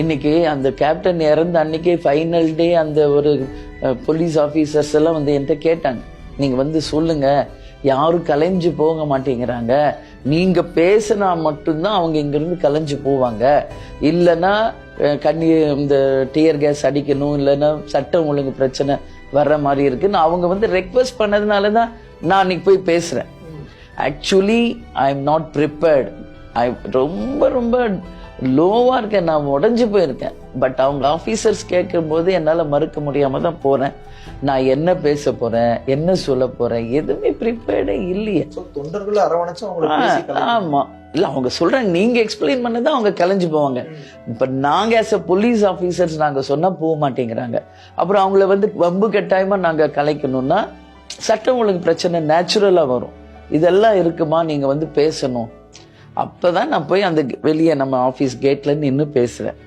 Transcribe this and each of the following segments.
இன்னைக்கு அந்த கேப்டன் இறந்த அன்னைக்கே ஃபைனல் டே அந்த ஒரு போலீஸ் ஆஃபீஸர்ஸ் எல்லாம் வந்து என்கிட்ட கேட்டாங்க. நீங்க வந்து சொல்லுங்க யாரும் கலைஞ்சு போக மாட்டேங்கிறாங்க. நீங்க பேசினா மட்டும்தான் அவங்க இங்கிருந்து கலைஞ்சு போவாங்க. இல்லைன்னா கண்ணி இந்த டியர் கேஸ் அடிக்கணும் இல்லைன்னா சட்டம் ஒழுங்கு பிரச்சனை வர்ற மாதிரி இருக்குன்னு அவங்க வந்து ரெக்வஸ்ட் பண்ணதுனால தான் நான் அன்னைக்கு போய் பேசுறேன். Actually I am not prepared I ரொம்ப ரொம்ப லோவாக இருக்கேன் நான் உடஞ்சு போயிருக்கேன். பட் அவங்க ஆஃபீஸர்ஸ் கேட்கும்போது என்னால் மறுக்க முடியாமல் தான் போகிறேன் நான் என்ன பேச போகிறேன் என்ன சொல்ல போகிறேன் எதுவுமே ப்ரிப்பேர்டே இல்லையே. தொண்டர்கள் அரவணைச்சு. ஆமாம் இல்லை அவங்க சொல்கிறாங்க நீங்கள் எக்ஸ்பிளைன் பண்ணதான் அவங்க கலைஞ்சு போவாங்க. இப்போ நாங்கள் ஆஸ் அ போலீஸ் ஆஃபீஸர்ஸ் நாங்கள் சொன்னால் போக மாட்டேங்கிறாங்க. அப்புறம் அவங்கள வந்து வம்பு கட்டாயமாக நாங்கள் கலைக்கணும்னா சட்டம் ஒழுங்கு பிரச்சனை நேச்சுரலாக வரும். இதெல்லாம் இருக்குமா நீங்கள் வந்து பேசணும். அப்போ தான் நான் போய் அந்த வெளியே நம்ம ஆஃபீஸ் கேட்டில் நின்று பேசுகிறேன்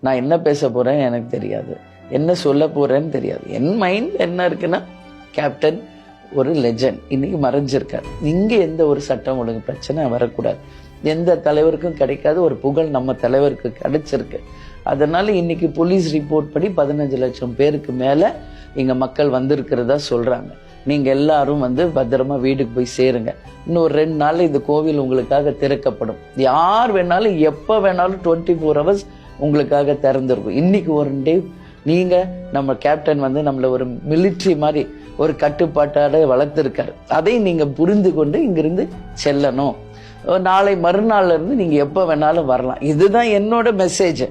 நான் என்ன பேச போகிறேன்னு எனக்கு தெரியாது. என்ன சொல்ல போகிறேன்னு தெரியாது. என் மைண்ட் என்ன இருக்குன்னா கேப்டன் ஒரு லெஜண்ட் இன்னைக்கு மறைஞ்சிருக்கார். இங்கே எந்த ஒரு சட்டம் ஒழுங்கு பிரச்சனை வரக்கூடாது. எந்த தலைவருக்கும் கிடைக்காத. ஒரு புகழ் நம்ம தலைவருக்கு கிடைச்சிருக்கு. அதனால இன்னைக்கு போலீஸ் ரிப்போர்ட் படி பதினஞ்சு லட்சம் பேருக்கு மேலே இங்கே மக்கள் வந்திருக்கிறதா சொல்கிறாங்க நீங்கள் எல்லாரும் வந்து பத்திரமா வீட்டுக்கு போய் சேருங்க. இன்னும் ஒரு ரெண்டு நாளில் இந்த கோவில் உங்களுக்காக திறக்கப்படும். யார் வேணாலும் எப்போ வேணாலும் டுவெண்ட்டி ஃபோர் ஹவர்ஸ் உங்களுக்காக திறந்துருக்கும். இன்னைக்கு ஒரு டே நீங்கள் நம்ம கேப்டன் வந்து நம்மளை ஒரு மிலிட்ரி மாதிரி ஒரு கட்டுப்பாட்டோட வளர்த்துருக்காரு. அதை நீங்கள் புரிந்து கொண்டு இங்கிருந்து செல்லணும். நாளை மறுநாள்ல இருந்து எப்போ வேணாலும் வரலாம். இதுதான் என்னோட மெசேஜ்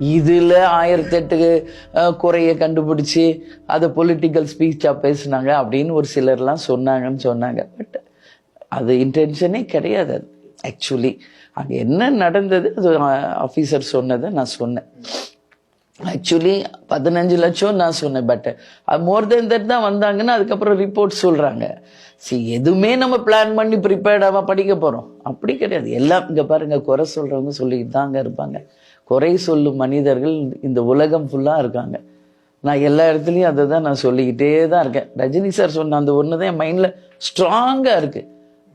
இதில் ஆயிரத்தி எட்டு குறையை கண்டுபிடிச்சி அதை பொலிட்டிக்கல் ஸ்பீச்சாக பேசுனாங்க அப்படின்னு ஒரு சிலர்லாம் சொன்னாங்கன்னு சொன்னாங்க. பட் அது இன்டென்ஷனே கிடையாது அது. ஆக்சுவலி அங்கே என்ன நடந்தது அது ஆஃபீஸர் சொன்னதை நான் சொன்னேன். ஆக்சுவலி பதினஞ்சு லட்சம் நான் சொன்னேன் பட் மோர் தென் தட் தான் வந்தாங்கன்னா அதுக்கப்புறம் ரிப்போர்ட் சொல்கிறாங்க சரி எதுவுமே நம்ம பிளான் பண்ணி ப்ரிப்பேர்டாக படிக்க போகிறோம் அப்படி கிடையாது. எல்லாம் இங்கே பாருங்கள் குறை சொல்கிறவங்க சொல்லிட்டு தாங்க இருப்பாங்க. குறை சொல்லும் மனிதர்கள் இந்த உலகம் ஃபுல்லாக இருக்காங்க. நான் எல்லா இடத்துலையும் அதை தான் நான் சொல்லிக்கிட்டே தான் இருக்கேன். ரஜினி சார் சொன்ன அந்த ஒன்று தான் என் மைண்டில் ஸ்ட்ராங்காக இருக்குது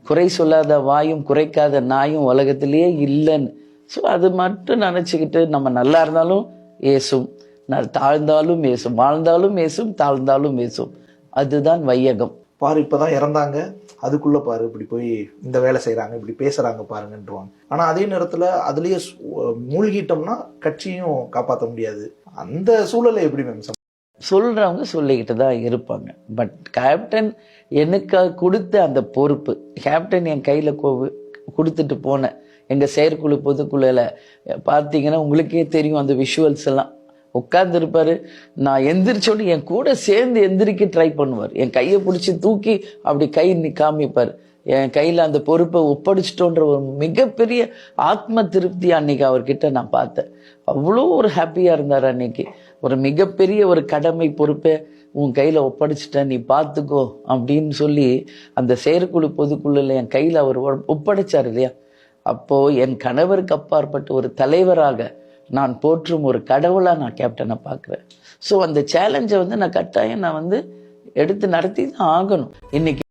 குறை சொல்லாத வாயும் குறைக்காத நாயும் உலகத்திலேயே இல்லைன்னு. ஸோ அது மட்டும் நினச்சிக்கிட்டு நம்ம நல்லா இருந்தாலும் ஏசும் ந- தாழ்ந்தாலும் ஏசும் வாழ்ந்தாலும் ஏசும் தாழ்ந்தாலும் ஏசும் அதுதான் வையகம். பாரு இப்பதான் இறந்தாங்க. அதுக்குள்ள பாரு இப்படி போய் இந்த வேலை செய்றாங்க இப்படி பேசுறாங்க பாருங்கன்றுவாங்க. ஆனா அதே நேரத்துல அதுலயே மூழ்கிட்டோம்னா கட்சியும் காப்பாற்ற முடியாது. அந்த சூழலை எப்படி மேம் சொல்றவங்க சொல்லிக்கிட்டு தான் இருப்பாங்க. பட் கேப்டன் எனக்கு கொடுத்த அந்த பொறுப்பு கேப்டன் என் கையில கொடுத்துட்டு போனேன் எங்கள் செயற்குழு பொதுக்குழுல பார்த்தீங்கன்னா உங்களுக்கே தெரியும் அந்த விஷுவல்ஸ் எல்லாம். உட்கார்ந்துருப்பாரு. நான் எந்திரிச்சோன்னு என் கூட சேர்ந்து எந்திரிக்க ட்ரை பண்ணுவார். என் கையை பிடிச்சி தூக்கி அப்படி கை காமிப்பார். என் கையில் அந்த பொறுப்பை ஒப்படைச்சிட்டோன்ற ஒரு மிகப்பெரிய ஆத்ம திருப்தி அன்னைக்கு அவர்கிட்ட நான் பார்த்தேன். அவ்வளோ ஒரு ஹாப்பியாக இருந்தார் அன்னைக்கு. ஒரு மிகப்பெரிய ஒரு கடமை பொறுப்பை உன் கையில் ஒப்படைச்சிட்டேன். நீ பார்த்துக்கோ அப்படின்னு சொல்லி அந்த செயற்குழு பொதுக்குழுல என் கையில் அவர் ஒ- ஒப்படைச்சார் இல்லையா? அப்போ என் கணவருக்கு அப்பாற்பட்ட ஒரு தலைவராக நான் போற்றும் ஒரு கடவுளாக நான் கேப்டனை பார்க்குறேன். ஸோ அந்த சேலஞ்சை வந்து நான் கட்டாயம் நான் வந்து எடுத்து நடத்தி தான் ஆகணும். இன்னைக்கு